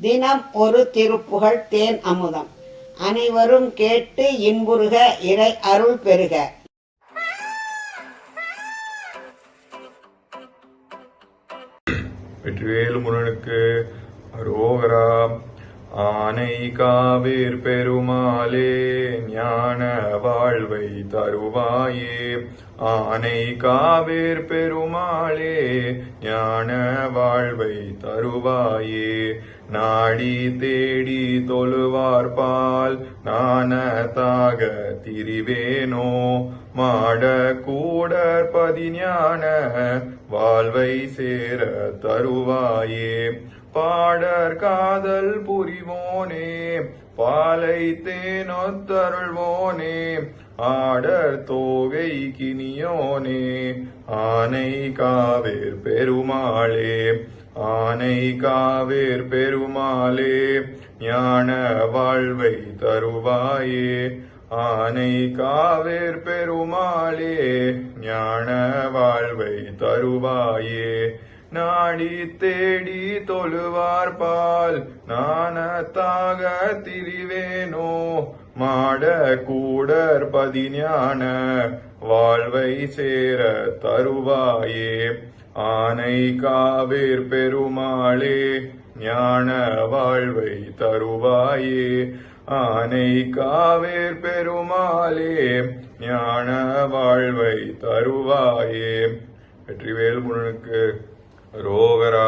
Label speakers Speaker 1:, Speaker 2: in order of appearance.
Speaker 1: தினம் ஒரு திருப்புகழ் தேன் அமுதம். அனைவரும் கேட்டு இன்புறுக இறை அருள் பெறுக.
Speaker 2: வெற்றிவேல் முருகனுக்கு அரோகரா. ஆனை காவேர் பெருமாளே ஞான வாழ்வை தருவாயே. ஆனை காவேர் பெருமாளே ஞான வாழ்வை தருவாயே. நாடி தேடி தொழுவார்பால் நானதாக திரிவேனோ. மாட பதிஞான வாழ்வை சேர தருவாயே. பாடர் காதல் புரிவோனே பாலை தேனொத்தருள்வோனே ஆடர் தோகை கினியோனே ஆனை காவேர் பெருமாளே ஆனை காவேர் பெருமாளே ஞான வாழ்வை தருவாயே ஆனை காவேர் பெருமாளே ஞான வாழ்வை தருவாயே. நாடி தேடி தொழுவார் பால். நாணத்தாக திரிவேனோ? மாட கூடர் பதிஞான வாழ்வை சேர தருவாயே. ஆனை காவேர் பெருமாளே ஞான வாழ்வை தருவாயே. ஆனை காவேர் பெருமாளே ஞான வாழ்வை தருவாயே. வெற்றிவேல் முருகனுக்கு ரோகரா